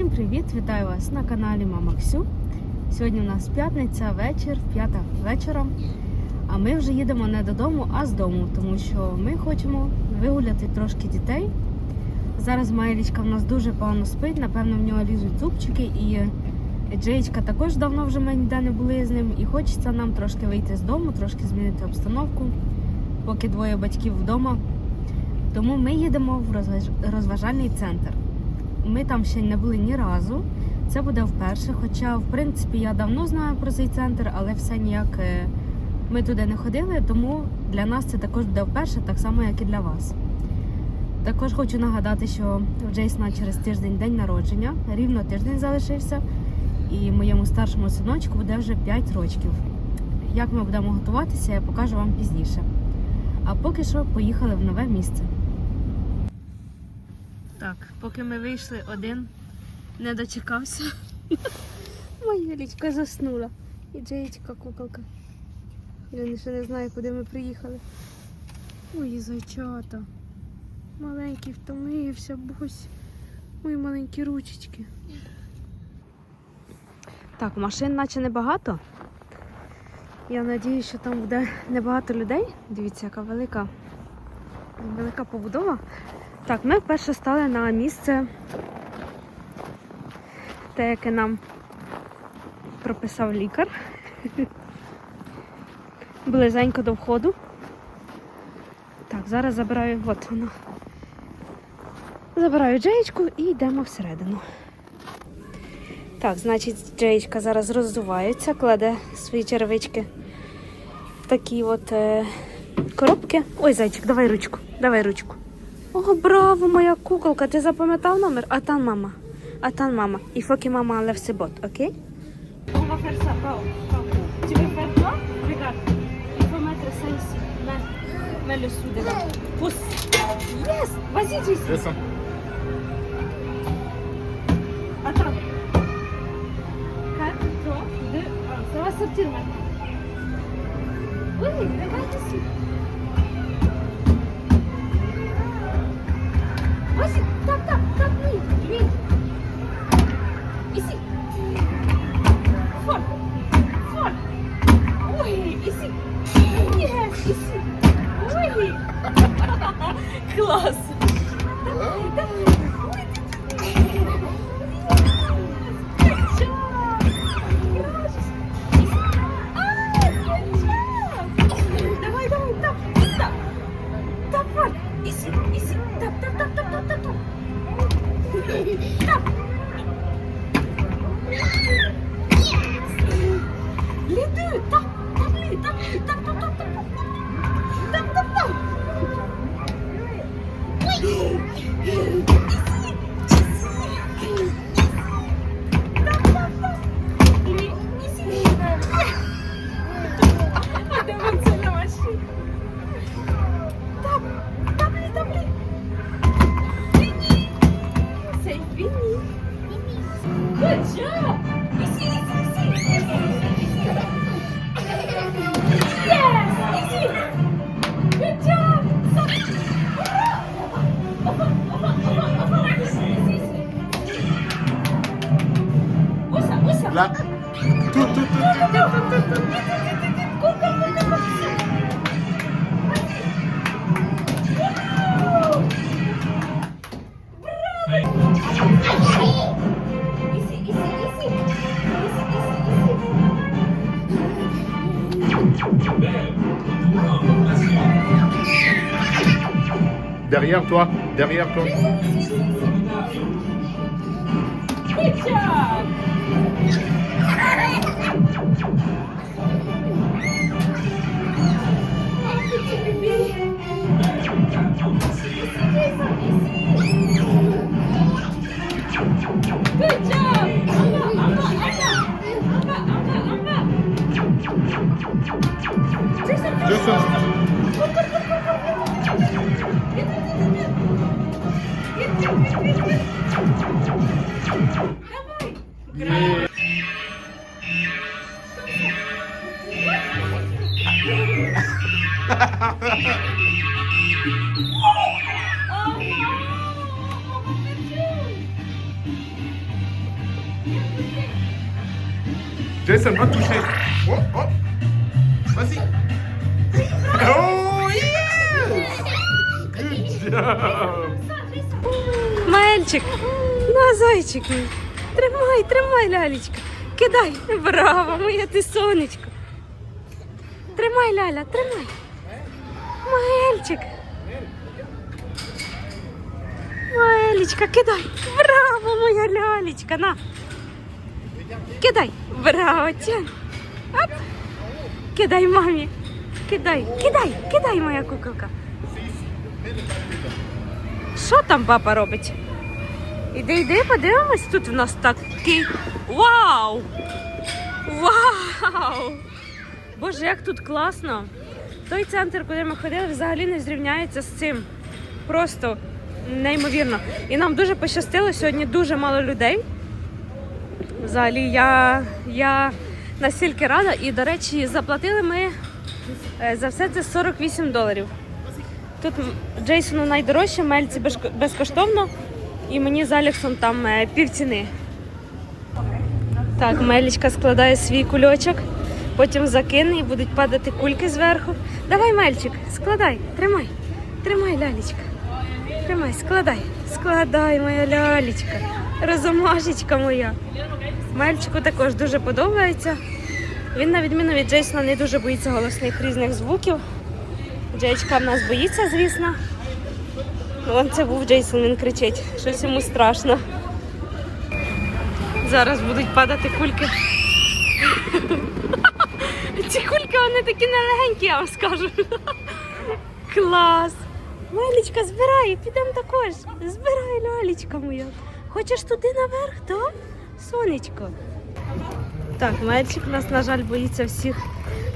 Всім привіт! Вітаю вас на каналі Мама Ксю. Сьогодні у нас п'ятниця, вечір, п'ята вечора. А ми вже їдемо не додому, а з дому, тому що ми хочемо вигуляти трошки дітей. Зараз Майлічка в нас дуже погано спить, напевно, в нього лізуть зубчики, і Джеєчка також давно вже ми ніде не були з ним. І хочеться нам трошки вийти з дому, трошки змінити обстановку, поки двоє батьків вдома. Тому ми їдемо в розваж- розважальний центр. Ми там ще не були ні разу. Це буде вперше. Хоча, в принципі, я давно знаю про цей центр, але все ніяк е, ми туди не ходили, тому для нас це також буде вперше, так само, як і для вас. Також хочу нагадати, що в Джейсона через тиждень день народження, рівно тиждень залишився, і моєму старшому синочку буде вже 5 років. Як ми будемо готуватися, я покажу вам пізніше. А поки що поїхали в нове місце. Так, поки ми вийшли, один не дочекався. Моя лічка заснула. І Джеєчка куколка. Він ще не знає, куди ми приїхали. Ой, зайчата. Маленький втомився, бось. Мої маленькі ручечки. Так, машин наче небагато. Я сподіваюся, що там буде небагато людей. Дивіться, яка велика, велика побудова. Так, ми вперше стали на місце, те, яке нам прописав лікар. Близенько до входу. Так, зараз забираю, от вона. Забираю Джеєчку і йдемо всередину. Так, значить, Джеєчка зараз роздувається, кладе свої черевички в такі от е, коробки. Ой, зайчик, давай ручку, давай ручку. О, браво, моя куколка, ти запам'ятав номер? А там мама. А там мама. І фоки мама але все бот, окей? On va faire ça, Pao. Pao. Tu veux faire quoi Regarde. Il faut mettre ça ici. Mets, mets le sous dedans. Pousse. Yes Vas-y, Jesse. 不行，等等。Derrière toi, derrière toi. Jason, va toucher. Oh, oh. Vas-y. Oh, yes! Good job. Мальчик, на зайчик мій. Тримай, тримай, лялечка. Кидай. Браво, моя ти сонечко. Тримай, ляля, тримай. Мальчик. Малечка, кидай. Браво, моя лялечка. На. Кидай. Браво, тянь. Оп. Кидай мамі. Кидай, кидай, кидай, моя куколка. Що там папа робить? Іди, йди, подивимось. Тут в нас такий. Вау! Вау! Боже, як тут класно! Той центр, куди ми ходили, взагалі не зрівняється з цим. Просто неймовірно. І нам дуже пощастило, сьогодні дуже мало людей. Взагалі, я, я настільки рада. І, до речі, заплатили ми е, за все це 48 доларів. Тут Джейсону найдорожче, Мельці безкоштовно, і мені з Алексом там е, півціни. Так, Мелічка складає свій кульочок, потім закине і будуть падати кульки зверху. Давай, Мельчик, складай, тримай, тримай, лялечка. Тримай, складай, складай, моя лялечка, розумашечка моя. Мельчику також дуже подобається. Він, на відміну від Джейсона, не дуже боїться голосних різних звуків. Джейчка в нас боїться, звісно. Вон це був Джейсон, він кричить, щось йому страшно. Зараз будуть падати кульки. Ці кульки вони такі нелегенькі, я вам скажу. Клас! Лалічка, збирай, підемо також. Збирай, лалічка моя. Хочеш туди наверх, то? Сонечко. Так, мальчик у нас, на жаль, боїться всіх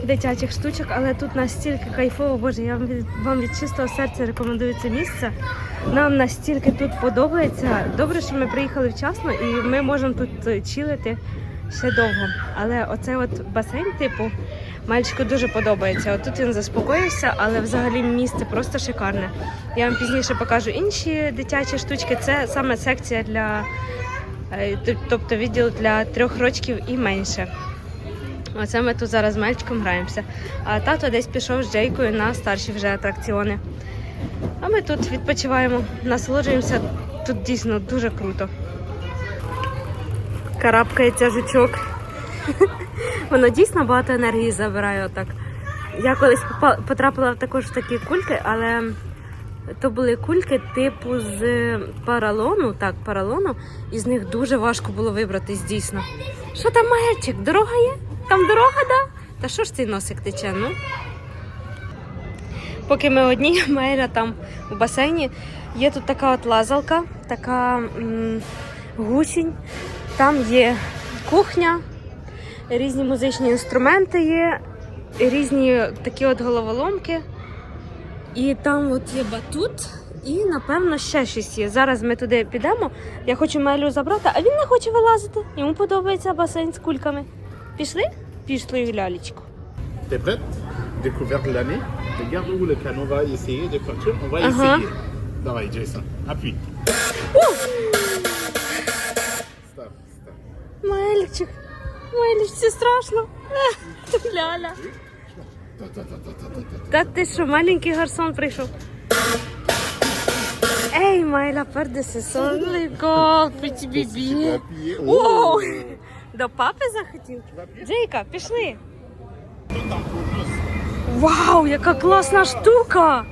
дитячих штучок, але тут настільки кайфово, боже, я вам від, чистого серця рекомендую це місце. Нам настільки тут подобається. Добре, що ми приїхали вчасно і ми можемо тут е, чилити ще довго. Але оце от басейн, типу, мальчику дуже подобається. От тут він заспокоївся, але взагалі місце просто шикарне. Я вам пізніше покажу інші дитячі штучки. Це саме секція для Е, тобто відділ для трьох рочків і менше. Оце ми тут зараз з мальчиком граємося. А тато десь пішов з Джейкою на старші вже атракціони. А ми тут відпочиваємо, насолоджуємося. Тут дійсно дуже круто. Карабкається жучок. Воно дійсно багато енергії забирає отак. Я колись потрапила також в такі кульки, але то були кульки типу з паралону, так, паралону, і з них дуже важко було вибратись дійсно. Що там, мальчик, дорога є? Там дорога, да? Та що ж цей носик тече, ну? Поки ми одні, Майра там у басейні, є тут така от лазалка, така м, гусінь, там є кухня, різні музичні інструменти є, різні такі от головоломки. І там от є батут, і напевно ще щось є. Зараз ми туди підемо. Я хочу Мелю забрати, а він не хоче вилазити. Йому подобається басейн з кульками. Пішли? Пішли, лялечко. T'es prête Découverte l'année. Regarde où le canot va essayer de partir. On va essayer. Давай, Jason. Appuie. Stop, Мельчик, Мелічці страшно. Ляля. Та ти що, маленький гарсон прийшов. Ей, Майла, пердеси, сонлико, бібі. Оу! До папи захотів? Джейка, пішли. Вау, яка класна штука!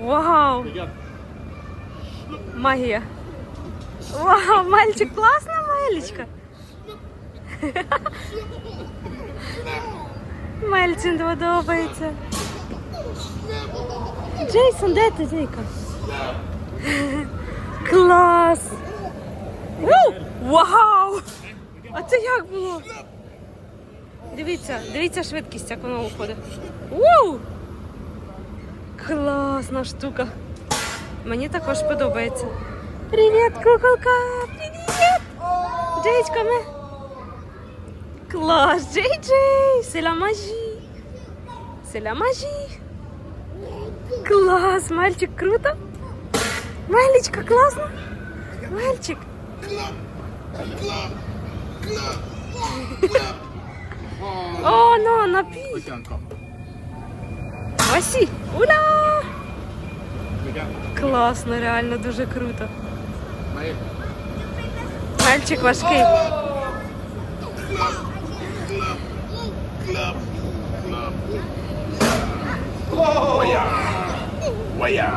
Вау! Магія. Вау, мальчик, класна мелечка. Мельці не подобається. Джейсон, де ти, Джейка? Клас! Вау! А це як було? Дивіться, дивіться швидкість, як воно виходить. Вау! Класна штука. Мені також подобається. Привіт, куколка! Привіт! Джейчка, ми. Клас, Джей Джей! C'est la magie! C'est la magie! Клас, мальчик, круто! Майлечка, класно! Мальчик! О, ну, напій. Ok, encore. Васі. Ура! Regarde. Класно, реально дуже круто. Maël. Мальчик важкий. Waya.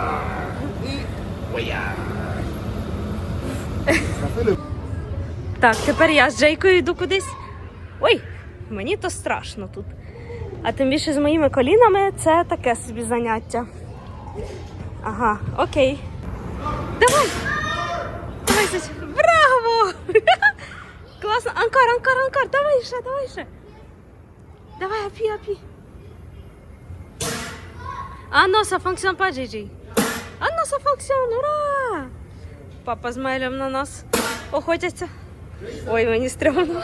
Waya. Ça fait le Так, тепер я з Джейкою йду кудись. Ой, мені то страшно тут. А тим більше з моїми колінами це таке собі заняття. Ага, окей. Давай! Давай, Браво! Класно! Анкар, анкар, анкар! Давай ще, давай ще. Давай, апі, апі. А ну, ça fonctionne pas, Джей. А ну, ça fonctionne, ура! Папа з Мелем на нас охотяться. Ой, мені стрьомно.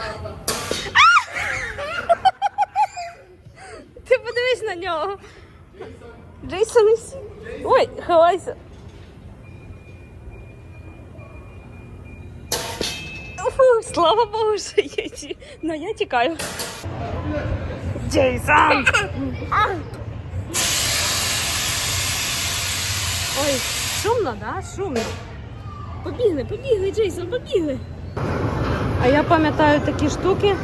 Ти подивись на нього. Джейсон і сі. Ой, ховайся. Фу, слава Богу, що є ці. Ну, я тікаю. Джейсон! Ой, шумно, да? Шумно. Побігли, побігли, Джейсон, побігли. А я пам'ятаю такі штуки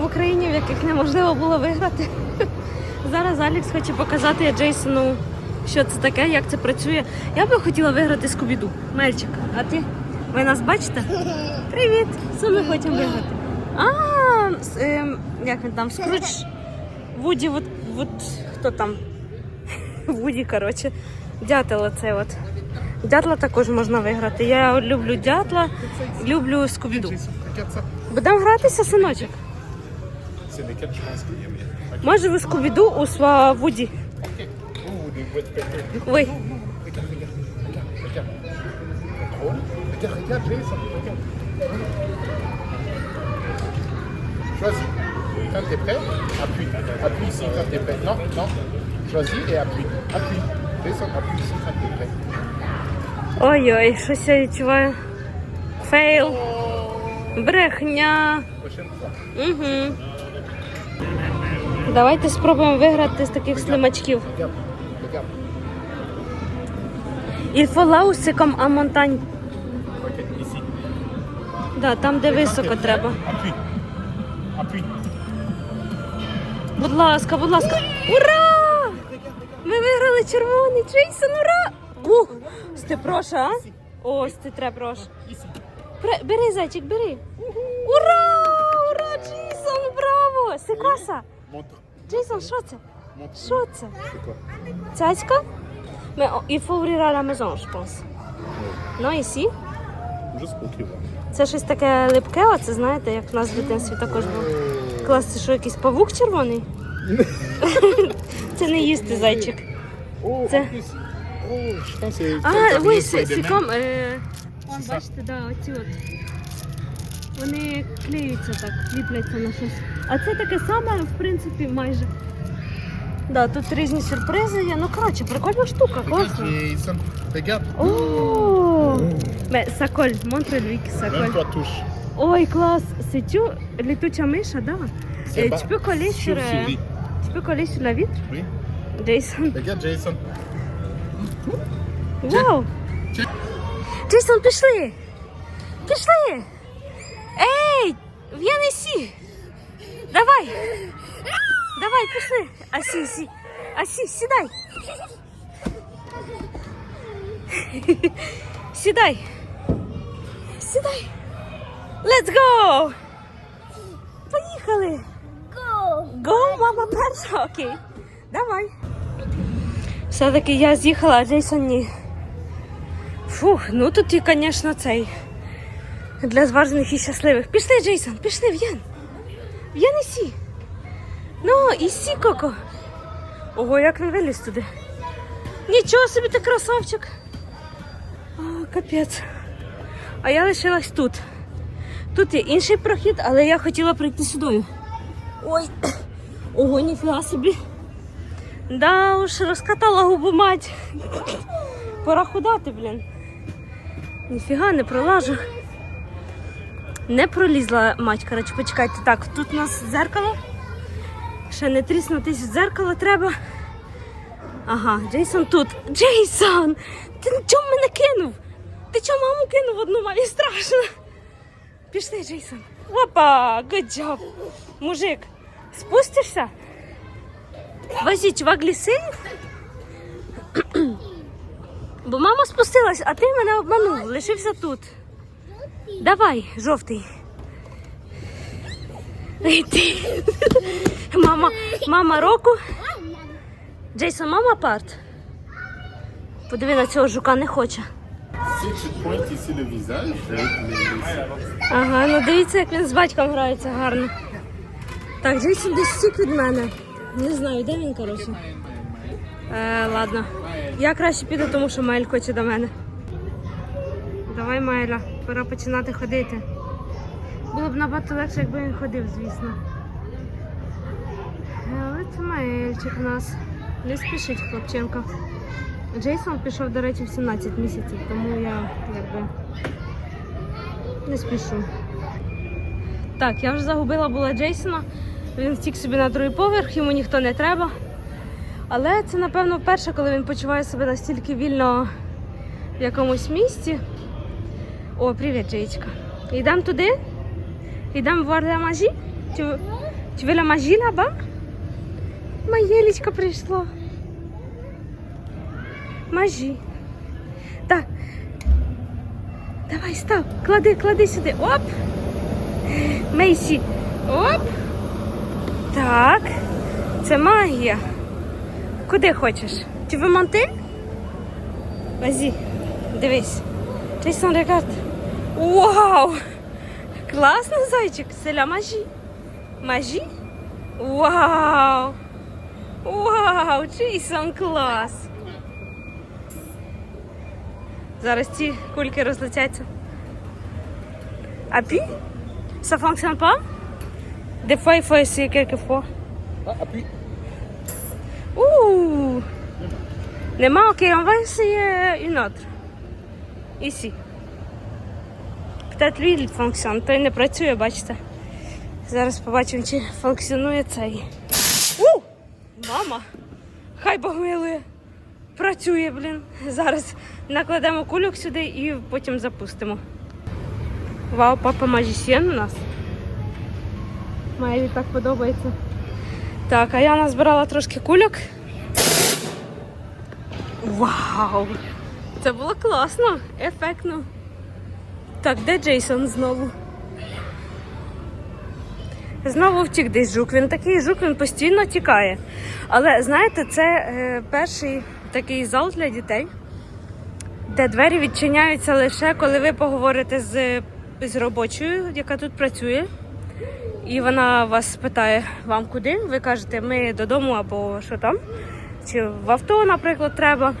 в Україні, в яких неможливо було виграти. Зараз Алікс хоче показати Джейсону, що це таке, як це працює. Я би хотіла виграти Скубіду. Мельчик, а ти? Ви нас бачите? Привіт! Що ми хочемо виграти? А, ем, як він там, Скрудж Вуді, от, от хто там? Вуді, коротше. Дятел оцей от. Дятла також можна виграти. Я люблю дятла, люблю скубіду. Будемо гратися, синочок. C'est lesquels je pense qu'il y a. Oh, prêt, appuie. Appuie ici quand prêt. Non, non. Choisis et appuie. Appuie. Appuie ici quand prêt. Ой-ой, щось я відчуваю. Фейл. Брехня. Угу. Давайте спробуємо виграти з таких слимачків. Il faut montagne. Ok, ici. Да, там, де високо треба. Appuie. Appuie. Будь ласка, будь ласка. Ура! Ми виграли червоний Джейсон, ура! Ух! Сти проша, а? Ось ти тре прош. Бери, зайчик, бери. Ура! Ура, Джейсон, браво! Секаса! Джейсон, що це? Що це? Цяцька? Maison, je pense. Non, ici? Juste pour qu'il voit. Це щось таке липке, оце знаєте, як в нас в дитинстві також було. Клас, це що, якийсь павук червоний? Це не їсти зайчик. C'est. А, це Spider-Man. сіком. Е... Вон, бачите, да, оці от. Вони клеються так, ліпляться на щось. А це таке саме, в принципі, майже. Да, тут різні сюрпризи є. Ну, коротше, прикольна штука, класно. О, Mais ça colle, Ой, клас! Tu летуча миша, да? Pas- tu peux coller sur, euh, Chauve-souris. Tu peux coller sur la vitre, Oui. Jason. Regarde, Jason. Вау! Чек. Джейсон, пішли! Пішли! Ей! В'янесі! Давай! Давай, пішли! Асі, сі! Асі, сідай! Сідай! Сідай! Let's go! Поїхали! Go! Go, мама перша, окей. Давай. Все-таки я з'їхала, а Джейсон ні. Фух, ну тут і, звісно, цей. Для зважених і щасливих. Пішли, Джейсон, пішли, В'ян. В'ян ісі. Ну, ісі, Коко. Ого, як він виліз туди. Нічого собі ти красавчик. О, капець. А я лишилась тут. Тут є інший прохід, але я хотіла прийти сюди. Ой. Ого, ніфіга собі. Да уж, розкатала губу мать. Пора худати, блін. Ніфіга не пролажу. Не пролізла мать, коротше, почекайте. Так, тут у нас зеркало. Ще не тріснутись в дзеркало треба. Ага, Джейсон тут. Джейсон! Ти чому мене кинув? Ти чому маму кинув одну мамі страшно? Пішли, Джейсон. Опа, good job. Мужик, спустишся? Возі, чувак, ліси? Бо мама спустилась, а ти мене обманув, лишився тут. Давай, жовтий. Ти. Мама, мама року. Джейсон, мама парт. Подиви на цього жука не хоче. Ага, ну дивіться, як він з батьком грається гарно. Так, Джейсон десь стік від мене. Не знаю, де він, коротше. Е, ладно. Я краще піду, тому що Маель хоче до мене. Давай, Маеля, пора починати ходити. Було б набагато легше, якби він ходив, звісно. Але це Маельчик у нас. Не спішить хлопченко. Джейсон пішов, до речі, в 17 місяців, тому я якби не спішу. Так, я вже загубила була Джейсона. Він втік собі на другий поверх, йому ніхто не треба. Але це, напевно, вперше, коли він почуває себе настільки вільно в якомусь місці. О, привіт, Джейчка. Йдемо туди? Йдемо в Варля Мажі? Чи, чи ви ля Мажі лаба? Маєлічка прийшла. Мажі. Так. Давай, став. Клади, клади сюди. Оп. Мейсі. Оп. Так. Це магія. Куди хочеш? Чи ви монти? Вазі. Дивись. Джейсон Регард. Вау! Класний зайчик. Це ля мажі. Мажі? Вау! Вау! Джейсон клас! Зараз ці кульки розлетяться. Апі? Ça fonctionne pas? Des fois, il faut essayer quelquefois. Ah, appuie. Ouh! Nема, ok, on va essayer une autre. Ici. Peut-être lui, il fonctionne. Той не працює, бачите. Зараз побачимо, чи функціонує цей. У! Мама! Хай Бог милує. Працює, блін. Зараз накладемо кульок сюди і потім запустимо. Вау, папа магісьєн у нас. Майлі так подобається. Так, а я назбирала трошки кульок. Вау! Це було класно, ефектно. Так, де Джейсон знову? Знову втік десь жук. Він такий жук, він постійно тікає. Але знаєте, це е, перший такий зал для дітей, де двері відчиняються лише коли ви поговорите з, з робочою, яка тут працює. І вона вас питає, вам куди? Ви кажете, ми додому або що там, чи в авто, наприклад, треба.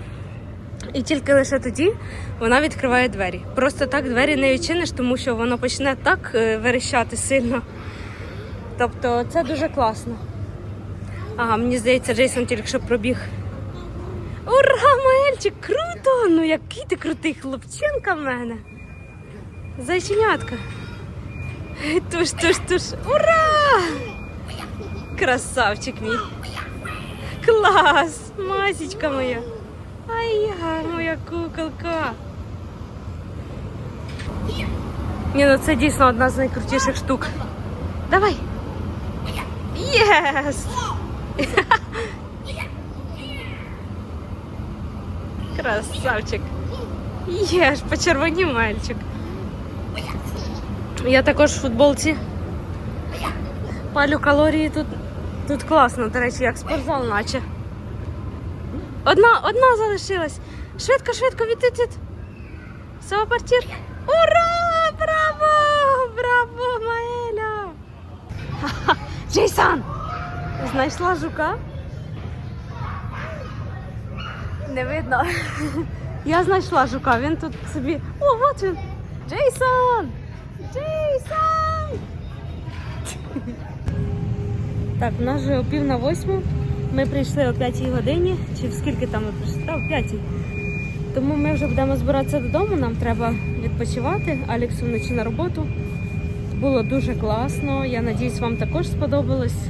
І тільки лише тоді вона відкриває двері. Просто так двері не відчиниш, тому що воно почне так е, верещати сильно. Тобто це дуже класно. Ага, мені здається, Джейсон тільки що пробіг. Ура, Маельчик, круто! Ну який ти крутий хлопчинка в мене. Зайченятка. Туш, туш, туш. Ура! Красавчик мій. Клас! Масічка моя. Ай, моя куколка. Ні, ну це дійсно одна з найкрутіших штук. Давай. Єс! Красавчик. Єш, почервонів мальчик. Я також в футболці. Палю калорії тут, тут класно, до речі, як спортзал, наче. Одна, одна залишилась. Швидко, швидко, відтит. Сава партір. Ура! Браво! Браво, Маеля! Ха-ха. Джейсон! Знайшла жука? Не видно. Я знайшла жука, він тут собі. О, от він! Джейсон! Джейсон! Так, у нас вже о пів на восьму. Ми прийшли о п'ятій годині. Чи в скільки там ми прийшли? Та, о п'ятій. Тому ми вже будемо збиратися додому. Нам треба відпочивати. Аліксу вночі на роботу. Було дуже класно. Я надіюсь, вам також сподобалось.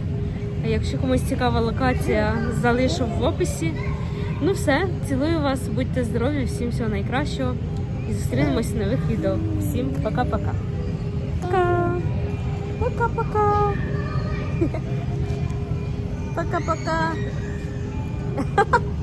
Якщо комусь цікава локація, залишу в описі. Ну все, цілую вас, будьте здорові, всім всього найкращого. І зустрінемось в нових відео. Всім пока-пока. Пока. Пока-пока. Пока-пока.